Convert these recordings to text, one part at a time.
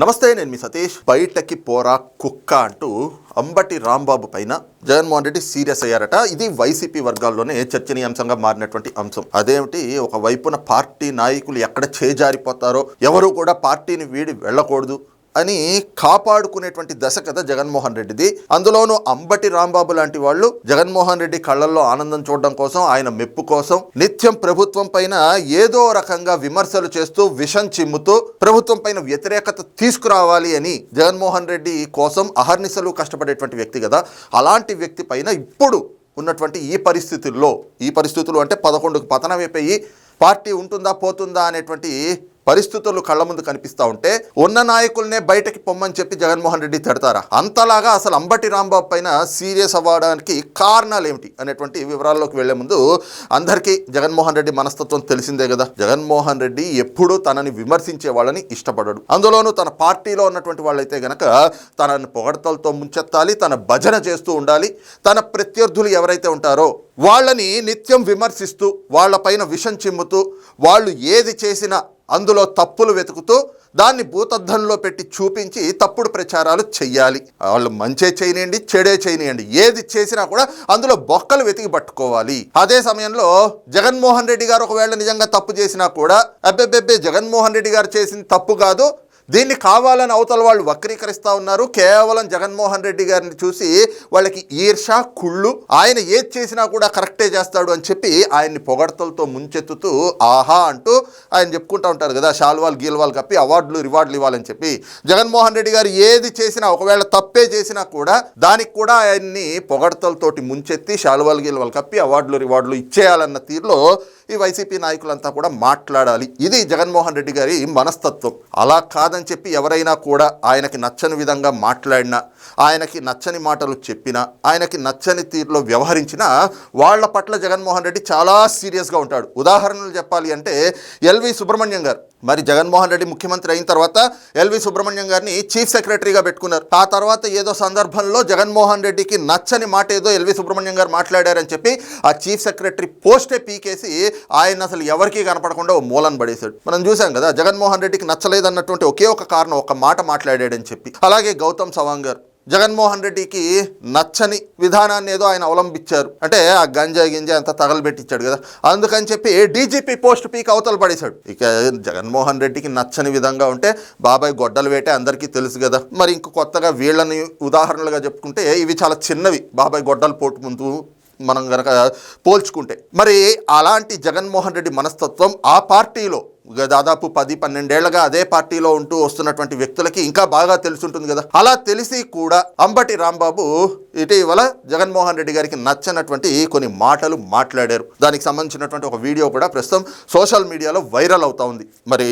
నమస్తే నేను మీ సతీష్. బయటకి పోరా కుక్క అంటూ అంబటి రాంబాబు పైన జగన్మోహన్ రెడ్డి సీరియస్ అయ్యారట. ఇది వైసీపీ వర్గాల్లోనే చర్చనీయాంశంగా మారినటువంటి అంశం. అదేమిటి? ఒక వైపున పార్టీ నాయకులు ఎక్కడ చేజారిపోతారో ఎవరు కూడా పార్టీని వీడి వెళ్ళకూడదు. అని కాపాడుకునేటువంటి దశ కదా జగన్మోహన్ రెడ్డిది. అందులోనూ అంబటి రాంబాబు లాంటి వాళ్ళు జగన్మోహన్ రెడ్డి కళ్ళల్లో ఆనందం చూడడం కోసం ఆయన మెప్పు కోసం నిత్యం ప్రభుత్వం పైన ఏదో రకంగా విమర్శలు చేస్తూ విషం చిమ్ముతూ ప్రభుత్వం పైన వ్యతిరేకత తీసుకురావాలి అని జగన్మోహన్ రెడ్డి కోసం అహర్నిశలు కష్టపడేటువంటి వ్యక్తి కదా. అలాంటి వ్యక్తి పైన ఇప్పుడు ఉన్నటువంటి ఈ పరిస్థితుల్లో ఈ పరిస్థితులు అంటే పదకొండుకు పతనమైపోయి పార్టీ ఉంటుందా పోతుందా అనేటువంటి పరిస్థితులు కళ్ళ ముందు కనిపిస్తూ ఉంటే ఉన్న నాయకులనే బయటకి పొమ్మని చెప్పి జగన్మోహన్ రెడ్డి తిడతారా? అంతలాగా అసలు అంబటి రాంబాబు పైన సీరియస్ అవ్వడానికి కారణాలు ఏమిటి అనేటువంటి వివరాల్లోకి వెళ్ళే ముందు అందరికీ జగన్మోహన్ రెడ్డి మనస్తత్వం తెలిసిందే కదా. జగన్మోహన్ రెడ్డి ఎప్పుడూ తనని విమర్శించే వాళ్ళని ఇష్టపడడు. అందులోనూ తన పార్టీలో ఉన్నటువంటి వాళ్ళైతే గనక తనని పొగడతలతో ముంచెత్తాలి తన భజన చేస్తూ ఉండాలి. తన ప్రత్యర్థులు ఎవరైతే ఉంటారో వాళ్ళని నిత్యం విమర్శిస్తూ వాళ్ళపైన విషం చిమ్ముతూ వాళ్ళు ఏది చేసినా అందులో తప్పులు వెతుకుతూ దాన్ని భూతద్దంలో పెట్టి చూపించి తప్పుడు ప్రచారాలు చెయ్యాలి. వాళ్ళు మంచే చేయనియండి చెడే చేయనియండి. ఏది చేసినా కూడా అందులో బొక్కలు వెతికి పట్టుకోవాలి. అదే సమయంలో జగన్మోహన్ రెడ్డి గారు ఒకవేళ నిజంగా తప్పు చేసినా కూడా అబ్బెబ్బెబ్బే జగన్మోహన్ రెడ్డి గారు చేసింది తప్పు కాదు దీన్ని కావాలని అవతల వాళ్ళు వక్రీకరిస్తూ ఉన్నారు. కేవలం జగన్మోహన్ రెడ్డి గారిని చూసి వాళ్ళకి ఈర్ష కుళ్ళు ఆయన ఏది చేసినా కూడా కరెక్టే చేస్తాడు అని చెప్పి ఆయన్ని పొగడతలతో ముంచెత్తుతూ ఆహా అంటూ ఆయన చెప్పుకుంటూ ఉంటారు కదా షాల్వాల్ గీల్వాల్ కప్పి అవార్డులు రివార్డులు ఇవ్వాలని చెప్పి. జగన్మోహన్ రెడ్డి గారు ఏది చేసినా ఒకవేళ తప్పే చేసినా కూడా దానికి కూడా ఆయన్ని పొగడతలతోటి ముంచెత్తి షాల్వాల్ గీల్వాల్ కప్పి అవార్డులు రివార్డులు ఇచ్చేయాలన్న తీరులో ఈ వైసీపీ నాయకులంతా కూడా మాట్లాడాలి. ఇది జగన్మోహన్ రెడ్డి గారి మనస్తత్వం. అలా కాదని చెప్పి ఎవరైనా కూడా ఆయనకి నచ్చని విధంగా మాట్లాడినా ఆయనకి నచ్చని మాటలు చెప్పినా ఆయనకి నచ్చని తీరులో వ్యవహరించినా వాళ్ళ పట్ల జగన్మోహన్ రెడ్డి చాలా సీరియస్గా ఉంటాడు. ఉదాహరణలు చెప్పాలి అంటే ఎల్వి సుబ్రహ్మణ్యం గారు. మరి జగన్మోహన్ రెడ్డి ముఖ్యమంత్రి అయిన తర్వాత ఎల్వి సుబ్రహ్మణ్యం గారిని చీఫ్ సెక్రటరీగా పెట్టుకున్నారు. ఆ తర్వాత ఏదో సందర్భంలో జగన్మోహన్ రెడ్డికి నచ్చని మాట ఏదో ఎల్వి సుబ్రహ్మణ్యం గారు మాట్లాడారని చెప్పి ఆ చీఫ్ సెక్రటరీ పోస్టే పీకేసి ఆయన అసలు ఎవరికీ కనపడకుండా ఓ మూలను పడేశాడు. మనం చూసాం కదా జగన్మోహన్ రెడ్డికి నచ్చలేదన్నటువంటి ఒకే ఒక కారణం ఒక మాట మాట్లాడాడని చెప్పి. అలాగే గౌతమ్ సవాంగ్ గారు జగన్మోహన్ రెడ్డికి నచ్చని విధానాన్ని ఏదో ఆయన అవలంబించారు అంటే ఆ గంజా గింజ అంతా తగలబెట్టించాడు కదా. అందుకని చెప్పి డీజీపీ పోస్ట్ పీక్ అవతల పడేశాడు. ఇక జగన్మోహన్ రెడ్డికి నచ్చని విధంగా ఉంటే బాబాయ్ గొడ్డలు వేటే అందరికీ తెలుసు కదా. మరి ఇంక కొత్తగా వీళ్ళని ఉదాహరణలుగా చెప్పుకుంటే ఇవి చాలా చిన్నవి. బాబాయ్ గొడ్డలు పోటు ముందు మనం కనుక పోల్చుకుంటే. మరి అలాంటి జగన్మోహన్ రెడ్డి మనస్తత్వం ఆ పార్టీలో దాదాపు పది పన్నెండేళ్ళుగా అదే పార్టీలో ఉంటూ వస్తున్నటువంటి వ్యక్తులకి ఇంకా బాగా తెలిసి ఉంటుంది కదా. అలా తెలిసి కూడా అంబటి రాంబాబు ఇటీవల జగన్మోహన్ రెడ్డి గారికి నచ్చనటువంటి కొన్ని మాటలు మాట్లాడారు. దానికి సంబంధించినటువంటి ఒక వీడియో కూడా ప్రస్తుతం సోషల్ మీడియాలో వైరల్ అవుతా ఉంది. మరి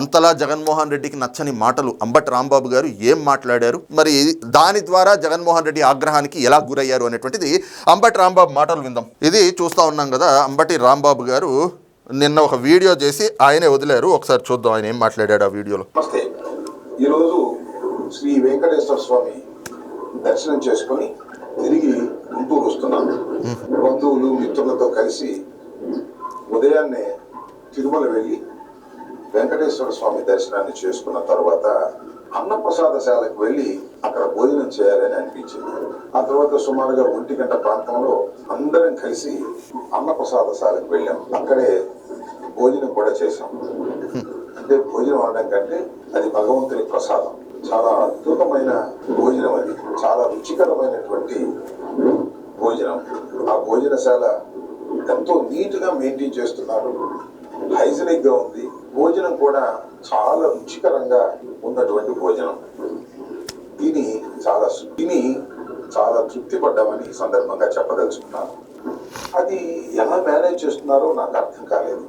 అంతలా జగన్మోహన్ రెడ్డికి నచ్చని మాటలు అంబటి రాంబాబు గారు ఏం మాట్లాడారు? మరి దాని ద్వారా జగన్మోహన్ రెడ్డి ఆగ్రహానికి ఎలా గురయ్యారు అనేటువంటిది అంబటి రాంబాబు మాటలు విందాం. ఇది చూస్తా ఉన్నాం కదా అంబటి రాంబాబు గారు నిన్న ఒక వీడియో చేసి ఆయనే వదిలేరు. ఒకసారి చూద్దాం ఆయన ఏం మాట్లాడాడు ఆ వీడియోలో. నమస్తే. ఈరోజు శ్రీ వెంకటేశ్వర స్వామి దర్శనం చేసుకొని తిరిగి గుంటూరు వస్తున్నాను బంధువులు మిత్రులతో కలిసి ఉదయాన్నే తిరుమల వెళ్ళి వెంకటేశ్వర స్వామి దర్శనాన్ని చేసుకున్న తర్వాత అన్నప్రసాదశాలకు వెళ్ళి అక్కడ భోజనం చేయాలని అనిపించింది. ఆ తర్వాత సుమారుగా ఒంటి గంట ప్రాంతంలో అందరం కలిసి అన్నప్రసాదశాలకు వెళ్ళాం. అక్కడే భోజనం కూడా చేశాం. అంటే భోజనం అనడం కంటే అది భగవంతుని ప్రసాదం. చాలా అద్భుతమైన భోజనం అది. చాలా రుచికరమైనటువంటి భోజనం. ఆ భోజనశాల ఎంతో నీట్గా మెయింటైన్ చేస్తున్నారు. హైజనిక్గా ఉంది. భోజనం కూడా చాలా రుచికరంగా ఉన్నటువంటి భోజనం. దీని చాలా సు- చాలా తృప్తి పడ్డామని ఈ సందర్భంగా చెప్పదలుచుకున్నాను. అది ఎలా మేనేజ్ చేస్తున్నారో నాకు అర్థం కాలేదు.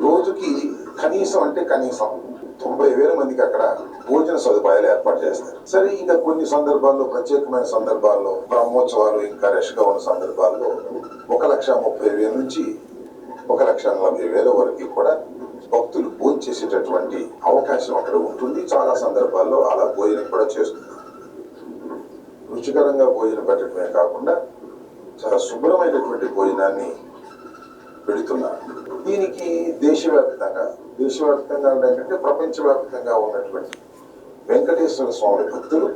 రోజుకి కనీసం అంటే కనీసం తొంభై వేల మందికి అక్కడ భోజన సదుపాయాలు ఏర్పాటు చేస్తారు. సరే ఇంకా కొన్ని సందర్భాల్లో ప్రత్యేకమైన సందర్భాల్లో బ్రహ్మోత్సవాలు ఇంకా రష్గా ఉన్న సందర్భాల్లో ఒక లక్ష ముప్పై వేల నుంచి ఒక లక్ష నలభై వేల వరకు కూడా భక్తులు భోజనం చేసేటటువంటి అవకాశం అక్కడ ఉంటుంది. చాలా సందర్భాల్లో అలా భోజనం కూడా చేస్తున్నారు. రుచికరంగా భోజనం పెట్టడమే కాకుండా చాలా శుభ్రమైనటువంటి భోజనాన్ని పెడుతున్నారు. దీనికి దేశవ్యాప్తంగా దేశవ్యాప్తంగా ఏంటంటే ప్రపంచవ్యాప్తంగా ఉన్నటువంటి వెంకటేశ్వర స్వామి భక్తులు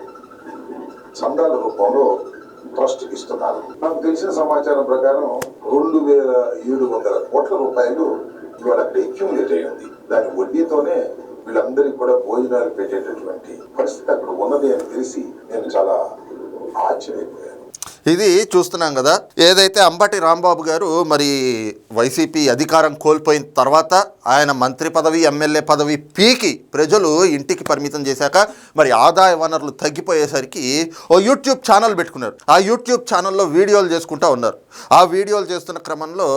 చందాల రూపంలో ట్రస్ట్ ఇస్తున్నారు. నాకు తెలిసిన సమాచారం ప్రకారం రెండు వేల ఏడు వందల కోట్ల రూపాయలు ఇవాళ అక్కడ అక్యూములేట్ అయ్యింది దాని వడ్డీతోనే వీళ్ళందరికీ కూడా భోజనాలు పెట్టేటటువంటి పరిస్థితి అక్కడ ఉన్నది అని తెలిసి నేను చాలా ఆశ్చర్యపోయాను. ఇది చూస్తున్నాం కదా. ఏదైతే అంబటి రాంబాబు గారు మరి వైసీపీ అధికారం కోల్పోయిన తర్వాత ఆయన మంత్రి పదవి ఎమ్మెల్యే పదవి పీకి ప్రజలు ఇంటికి పరిమితం చేశాక మరి ఆదాయ వనరులు తగ్గిపోయేసరికి ఓ యూట్యూబ్ ఛానల్ పెట్టుకున్నారు. ఆ యూట్యూబ్ ఛానల్లో వీడియోలు చేసుకుంటూ ఉన్నారు. ఆ వీడియోలు చేస్తున్న క్రమంలో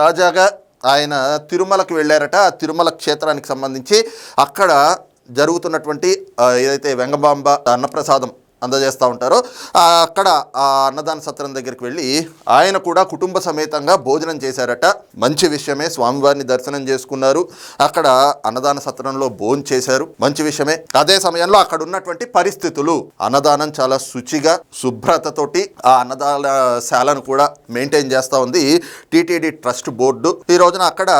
తాజాగా ఆయన తిరుమలకు వెళ్ళారట. ఆ తిరుమల క్షేత్రానికి సంబంధించి అక్కడ జరుగుతున్నటువంటి ఏదైతే వెంగబాంబ అన్నప్రసాదం అందజేస్తూ ఉంటారో. అక్కడ ఆ అన్నదాన సత్రం దగ్గరికి వెళ్ళి ఆయన కూడా కుటుంబ సమేతంగా భోజనం చేశారట. మంచి విషయమే స్వామివారిని దర్శనం చేసుకున్నారు. అక్కడ అన్నదాన సత్రంలో భోజనం చేశారు. మంచి విషయమే. అదే సమయంలో అక్కడ ఉన్నటువంటి పరిస్థితులు. అన్నదానం చాలా శుచిగా శుభ్రతతోటి ఆ అన్నదాన శాలను కూడా మెయింటైన్ చేస్తూ ఉంది టీటీడీ ట్రస్ట్ బోర్డు. ఈ రోజున అక్కడ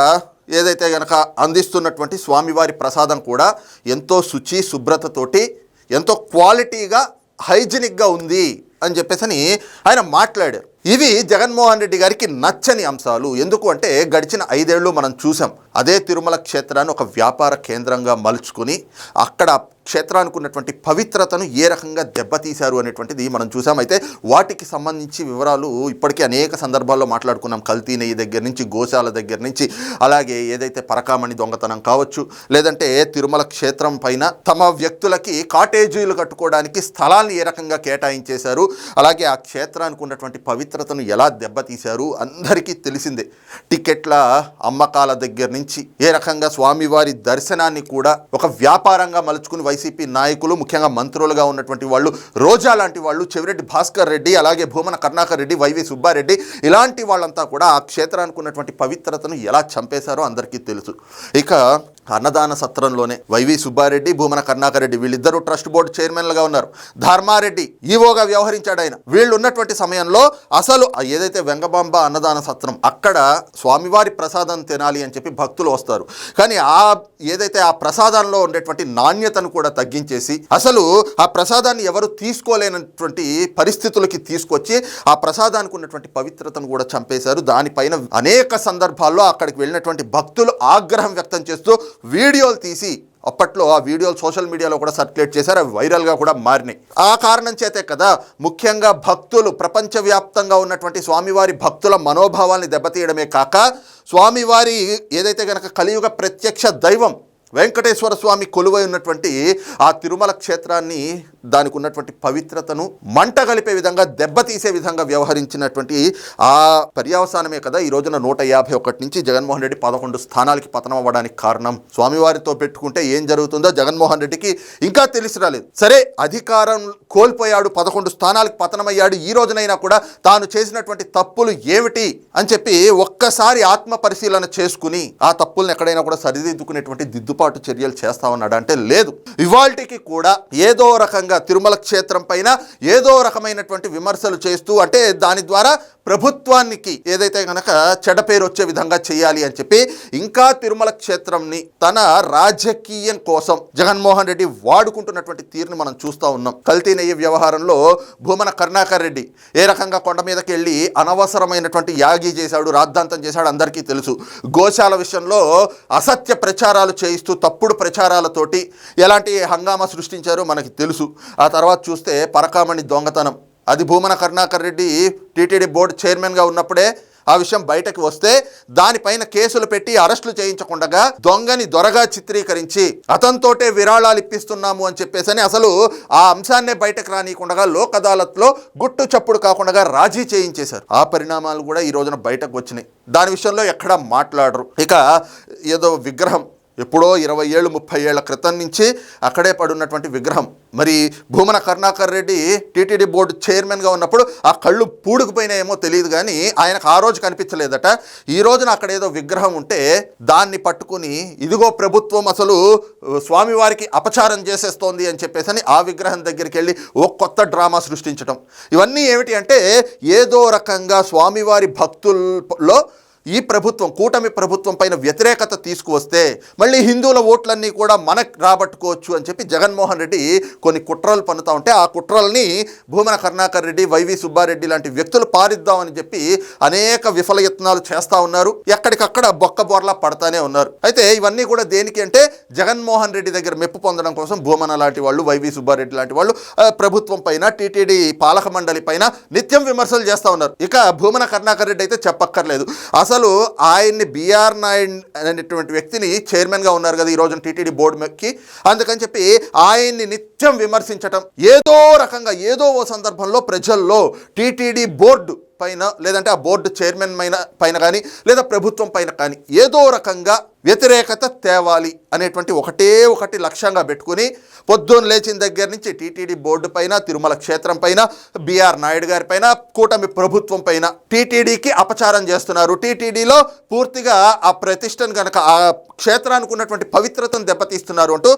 ఏదైతే గనక అందిస్తున్నటువంటి స్వామివారి ప్రసాదం కూడా ఎంతో శుచి శుభ్రతతోటి ఎంతో క్వాలిటీగా హైజినిక్గా ఉంది అని చెప్పేసి అని ఆయన మాట్లాడారు. ఇవి జగన్మోహన్ రెడ్డి గారికి నచ్చని అంశాలు. ఎందుకు అంటే గడిచిన ఐదేళ్ళు మనం చూసాం. అదే తిరుమల క్షేత్రాన్ని ఒక వ్యాపార కేంద్రంగా మలుచుకుని అక్కడ క్షేత్రానికి ఉన్నటువంటి పవిత్రతను ఏ రకంగా దెబ్బతీశారు అనేటువంటిది మనం చూసాం. అయితే వాటికి సంబంధించి వివరాలు ఇప్పటికే అనేక సందర్భాల్లో మాట్లాడుకున్నాం. కల్తీ నెయ్యి దగ్గర నుంచి గోశాల దగ్గర నుంచి అలాగే ఏదైతే పరకామణి దొంగతనం కావచ్చు లేదంటే తిరుమల క్షేత్రం పైన తమ వ్యక్తులకి కాటేజీలు కట్టుకోవడానికి స్థలాన్ని ఏ రకంగా కేటాయించేశారు అలాగే ఆ క్షేత్రానికి ఉన్నటువంటి పవిత్రతను ఎలా దెబ్బతీశారు అందరికీ తెలిసిందే. టికెట్ల అమ్మకాల దగ్గర నుంచి ఏ రకంగా స్వామివారి దర్శనాన్ని కూడా ఒక వ్యాపారంగా మలుచుకుని వైసీపీ నాయకులు ముఖ్యంగా మంత్రులుగా ఉన్నటువంటి వాళ్ళు రోజా లాంటి వాళ్ళు చెవిరెడ్డి భాస్కర్ రెడ్డి అలాగే భూమన కర్ణాకర్ రెడ్డి వైవి సుబ్బారెడ్డి ఇలాంటి వాళ్ళంతా కూడా ఆ క్షేత్రానికి ఉన్నటువంటి పవిత్రతను ఎలా చంపేశారో అందరికీ తెలుసు. ఇక అన్నదాన సత్రంలోనే వైవి సుబ్బారెడ్డి భూమన కర్ణాకర్ రెడ్డి వీళ్ళిద్దరూ ట్రస్ట్ బోర్డు చైర్మన్లుగా ఉన్నారు. ధర్మారెడ్డి ఈవోగా వ్యవహరించాడు ఆయన. వీళ్ళు ఉన్నటువంటి సమయంలో అసలు ఆ ఏదైతే వెంగబాంబ అన్నదాన సత్రం అక్కడ స్వామివారి ప్రసాదం తినాలి అని చెప్పి భక్తులు వస్తారు. కానీ ఆ ఏదైతే ఆ ప్రసాదంలో ఉండేటువంటి నాణ్యతను కూడా తగ్గించేసి అసలు ఆ ప్రసాదాన్ని ఎవరు తీసుకోలేనటువంటి పరిస్థితులకి తీసుకొచ్చి ఆ ప్రసాదానికి ఉన్నటువంటి పవిత్రతను కూడా చంపేశారు. దానిపైన అనేక సందర్భాల్లో అక్కడికి వెళ్ళినటువంటి భక్తులు ఆగ్రహం వ్యక్తం చేస్తూ వీడియోలు తీసి అప్పట్లో ఆ వీడియోలు సోషల్ మీడియాలో కూడా సర్క్యులేట్ చేశారు. అవి వైరల్గా కూడా మారినాయి. ఆ కారణం చేతే కదా ముఖ్యంగా భక్తులు ప్రపంచవ్యాప్తంగా ఉన్నటువంటి స్వామివారి భక్తుల మనోభావాల్ని దెబ్బతీయడమే కాక స్వామివారి ఏదైతే కనుక కలియుగ ప్రత్యక్ష దైవం వెంకటేశ్వర స్వామి కొలువై ఉన్నటువంటి ఆ తిరుమల క్షేత్రాన్ని దానికి ఉన్నటువంటి పవిత్రతను మంట కలిపే విధంగా దెబ్బతీసే విధంగా వ్యవహరించినటువంటి ఆ పర్యావసానమే కదా ఈ రోజున నూట యాభై ఒకటి నుంచి జగన్మోహన్ రెడ్డి పదకొండు స్థానాలకి పతనం అవ్వడానికి కారణం. స్వామివారితో పెట్టుకుంటే ఏం జరుగుతుందో జగన్మోహన్ రెడ్డికి ఇంకా తెలిసి రాలేదు. సరే అధికారం కోల్పోయాడు పదకొండు స్థానాలకు పతనమయ్యాడు ఈ రోజునైనా కూడా తాను చేసినటువంటి తప్పులు ఏమిటి అని చెప్పి ఒక్కసారి ఆత్మ పరిశీలన చేసుకుని ఆ తప్పులను ఎక్కడైనా కూడా సరిదిద్దుకునేటువంటి దిద్దుబాటు చర్యలు చేస్తా ఉన్నాడు అంటే లేదు. ఇవాల్టికి కూడా ఏదో రకంగా తిరుమల క్షేత్రం పైన ఏదో రకమైనటువంటి విమర్శలు చేస్తూ అంటే దాని ద్వారా ప్రభుత్వానికి ఏదైతే కనుక చెడ పేరు వచ్చే విధంగా చేయాలి అని చెప్పి ఇంకా తిరుమల క్షేత్రంని తన రాజకీయం కోసం జగన్మోహన్ రెడ్డి వాడుకుంటున్నటువంటి తీరుని మనం చూస్తూ ఉన్నాం. కల్తీ నెయ్యి వ్యవహారంలో భూమన కరుణాకర్ రెడ్డి ఏ రకంగా కొండ మీదకి వెళ్ళి అనవసరమైనటువంటి యాగి చేశాడు రాద్ధాంతం చేశాడు అందరికీ తెలుసు. గోశాల విషయంలో అసత్య ప్రచారాలు చేయిస్తూ తప్పుడు ప్రచారాలతోటి ఎలాంటి హంగామా సృష్టించారో మనకి తెలుసు. ఆ తర్వాత చూస్తే పరకామణి దొంగతనం. అది భూమన కరుణాకర్ రెడ్డి టీటీడీ బోర్డు చైర్మన్గా ఉన్నప్పుడే ఆ విషయం బయటకు వస్తే దానిపైన కేసులు పెట్టి అరెస్టులు చేయించకుండా దొంగని దొరగా చిత్రీకరించి అతనితోటే విరాళాలు ఇప్పిస్తున్నాము అని చెప్పేసి అసలు ఆ అంశాన్నే బయటకు రానియకుండా లోక్ అదాలత్లో గుట్టు చప్పుడు కాకుండా రాజీ చేయించేశారు. ఆ పరిణామాలు కూడా ఈ రోజున బయటకు వచ్చినాయి. దాని విషయంలో ఎక్కడా మాట్లాడరు. ఇక ఏదో విగ్రహం ఎప్పుడో ఇరవై ఏళ్ళు ముప్పై ఏళ్ళ క్రితం నుంచి అక్కడే పడున్నటువంటి విగ్రహం. మరి భూమన కరుణాకర్ రెడ్డి టీటీడీ బోర్డు చైర్మన్గా ఉన్నప్పుడు ఆ కళ్ళు పూడుకుపోయినాయేమో తెలియదు కానీ ఆయనకు ఆ రోజు కనిపించలేదట. ఈ రోజున అక్కడ ఏదో విగ్రహం ఉంటే దాన్ని పట్టుకుని ఇదిగో ప్రభుత్వం అసలు స్వామివారికి అపచారం చేసేస్తోంది అని చెప్పేసి అని ఆ విగ్రహం దగ్గరికి వెళ్ళి ఓ కొత్త డ్రామా సృష్టించడం ఇవన్నీ ఏమిటి అంటే ఏదో రకంగా స్వామివారి భక్తుల్లో ఈ ప్రభుత్వం కూటమి ప్రభుత్వం పైన వ్యతిరేకత తీసుకువస్తే మళ్ళీ హిందువుల ఓట్లన్నీ కూడా మనకు రాబట్టుకోవచ్చు అని చెప్పి జగన్మోహన్ రెడ్డి కొన్ని కుట్రలు పన్నుతా ఉంటే ఆ కుట్రల్ని భూమన కరుణాకర్ రెడ్డి వైవి సుబ్బారెడ్డి లాంటి వ్యక్తులు పారిద్దామని చెప్పి అనేక విఫల యత్నాలు చేస్తా ఉన్నారు. ఎక్కడికక్కడ బొక్క బొర్లా పడతానే ఉన్నారు. అయితే ఇవన్నీ కూడా దేనికి అంటే జగన్మోహన్ రెడ్డి దగ్గర మెప్పు పొందడం కోసం భూమన లాంటి వాళ్ళు వైవి సుబ్బారెడ్డి లాంటి వాళ్ళు ప్రభుత్వం పైన టీటీడీ పాలక మండలి పైన నిత్యం విమర్శలు చేస్తా ఉన్నారు. ఇక భూమన కరుణాకర్ రెడ్డి అయితే చెప్పక్కర్లేదు. అసలు ఆయన్ని బీఆర్ నాయుడు అనేటువంటి వ్యక్తిని చైర్మన్గా ఉన్నారు కదా ఈ రోజున టీటీడీ బోర్డు మెక్కి అందుకని చెప్పి ఆయన్ని నిత్యం విమర్శించటం ఏదో రకంగా ఏదో ఓ సందర్భంలో ప్రజల్లో టీటీడీ బోర్డు పైన లేదంటే ఆ బోర్డు చైర్మన్ పైన పైన కానీ లేదా ప్రభుత్వం పైన కానీ ఏదో రకంగా వ్యతిరేకత తేవాలి అనేటువంటి ఒకటే ఒకటి లక్ష్యంగా పెట్టుకుని పొద్దున్న లేచిన దగ్గర నుంచి టీటీడీ బోర్డు పైన తిరుమల క్షేత్రం పైన బీఆర్ నాయుడు గారి పైన కూటమి ప్రభుత్వం పైన టీటీడీకి అపచారం చేస్తున్నారు. టీటీడీలో పూర్తిగా ఆ ప్రతిష్టను కనుక ఆ క్షేత్రానికి ఉన్నటువంటి పవిత్రతను దెబ్బతీస్తున్నారు అంటూ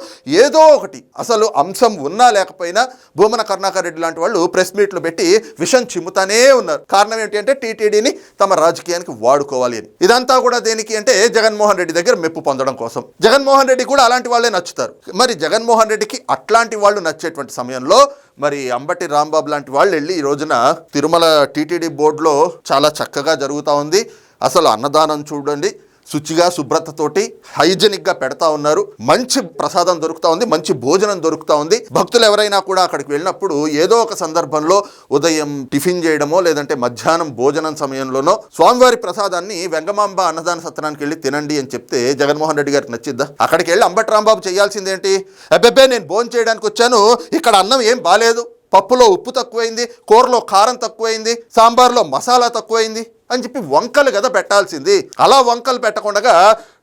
ఏదో ఒకటి అసలు అంశం ఉన్నా లేకపోయినా భూమన కరుణాకర్ రెడ్డి లాంటి వాళ్ళు ప్రెస్ మీట్లు పెట్టి విషం చిమ్ముతానే ఉన్నారు. కారణం ఏంటి అంటే టీటీడీని తమ రాజకీయానికి వాడుకోవాలి అని. ఇదంతా కూడా దేనికి అంటే జగన్మోహన్ రెడ్డి దగ్గర మెప్పు పొందడం కోసం. జగన్మోహన్ రెడ్డి కూడా అలాంటి వాళ్ళే నచ్చుతారు. మరి జగన్మోహన్ రెడ్డికి అట్లాంటి వాళ్ళు నచ్చేటువంటి సమయంలో మరి అంబటి రాంబాబు లాంటి వాళ్ళు వెళ్ళి ఈ రోజున తిరుమల టీటీడీ బోర్డులో చాలా చక్కగా జరుగుతూ ఉంది. అసలు అన్నదానం చూడండి. శుచిగా శుభ్రతతోటి హైజెనిక్గా పెడతా ఉన్నారు. మంచి ప్రసాదం దొరుకుతా ఉంది మంచి భోజనం దొరుకుతా ఉంది. భక్తులు ఎవరైనా కూడా అక్కడికి వెళ్ళినప్పుడు ఏదో ఒక సందర్భంలో ఉదయం టిఫిన్ చేయడమో లేదంటే మధ్యాహ్నం భోజనం సమయంలోనో స్వామివారి ప్రసాదాన్ని వెంగమాంబ అన్నదాన సత్రానికి వెళ్ళి తినండి అని చెప్తే జగన్మోహన్ రెడ్డి గారికి నచ్చిద్దా? అక్కడికి వెళ్ళి అంబటి రాంబాబు చేయాల్సిందేంటి? అబ్బెబ్బే నేను భోజనం చేయడానికి వచ్చాను ఇక్కడ అన్నం ఏం బాలేదు. పప్పులో ఉప్పు తక్కువైంది కూరలో కారం తక్కువైంది సాంబార్లో మసాలా తక్కువైంది అని చెప్పి వంకలు కదా పెట్టాల్సింది. అలా వంకలు పెట్టకుండా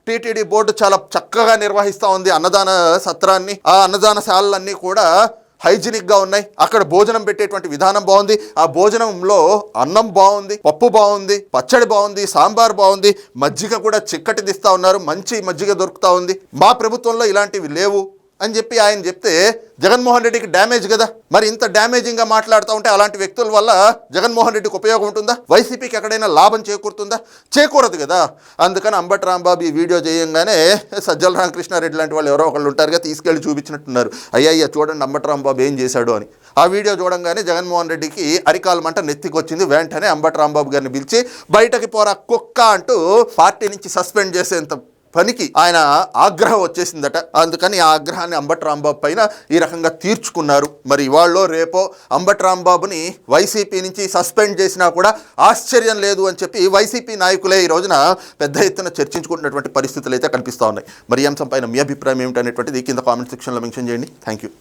టీటీడీ బోర్డు చాలా చక్కగా నిర్వహిస్తూ ఉంది అన్నదాన సత్రాన్ని. ఆ అన్నదాన శాలలన్నీ కూడా హైజీనిక్గా ఉన్నాయి. అక్కడ భోజనం పెట్టేటువంటి విధానం బాగుంది. ఆ భోజనంలో అన్నం బాగుంది పప్పు బాగుంది పచ్చడి బాగుంది సాంబార్ బాగుంది. మజ్జిగ కూడా చిక్కటిదిస్తా ఉన్నారు. మంచి మజ్జిగ దొరుకుతూ ఉంది. మా ప్రభుత్వంలో ఇలాంటివి లేవు. అని చెప్పి ఆయన చెప్తే జగన్మోహన్ రెడ్డికి డ్యామేజ్ కదా? మరి ఇంత డ్యామేజింగ్గా మాట్లాడుతూ ఉంటే అలాంటి వ్యక్తుల వల్ల జగన్మోహన్ రెడ్డికి ఉపయోగం ఉంటుందా? వైసీపీకి ఎక్కడైనా లాభం చేకూరుతుందా? చేకూరదు కదా. అందుకని అంబటి రాంబాబు ఈ వీడియో చేయంగానే సజ్జల రామకృష్ణారెడ్డి లాంటి వాళ్ళు ఎవరో ఒకళ్ళు ఉంటారుగా తీసుకెళ్ళి చూపించినట్టున్నారు. అయ్యా అయ్యా చూడండి అంబటి రాంబాబు ఏం చేశాడు అని. ఆ వీడియో చూడంగానే జగన్మోహన్ రెడ్డికి అరికాల మంట నెత్తికొచ్చింది. వెంటనే అంబటి రాంబాబు గారిని పిలిచి బయటకి పోరా కుక్క అంటూ పార్టీ నుంచి సస్పెండ్ చేసేంత పనికి ఆయన ఆగ్రహం వచ్చేసిందట. అందుకని ఆ ఆగ్రహాన్ని అంబటి రాంబాబు పైన ఈ రకంగా తీర్చుకున్నారు. మరి ఇవాళ్ళో రేపో అంబటి రాంబాబుని వైసీపీ నుంచి సస్పెండ్ చేసినా కూడా ఆశ్చర్యం లేదు అని చెప్పి వైసీపీ నాయకులే ఈ రోజున పెద్ద ఎత్తున చర్చించుకుంటున్నటువంటి పరిస్థితులు అయితే కనిపిస్తూ ఉన్నాయి. మరి అంశం పైన మీ అభిప్రాయం ఏమిటనేటువంటిది కింద కామెంట్ సెక్షన్లో మెన్షన్ చేయండి. Thank you.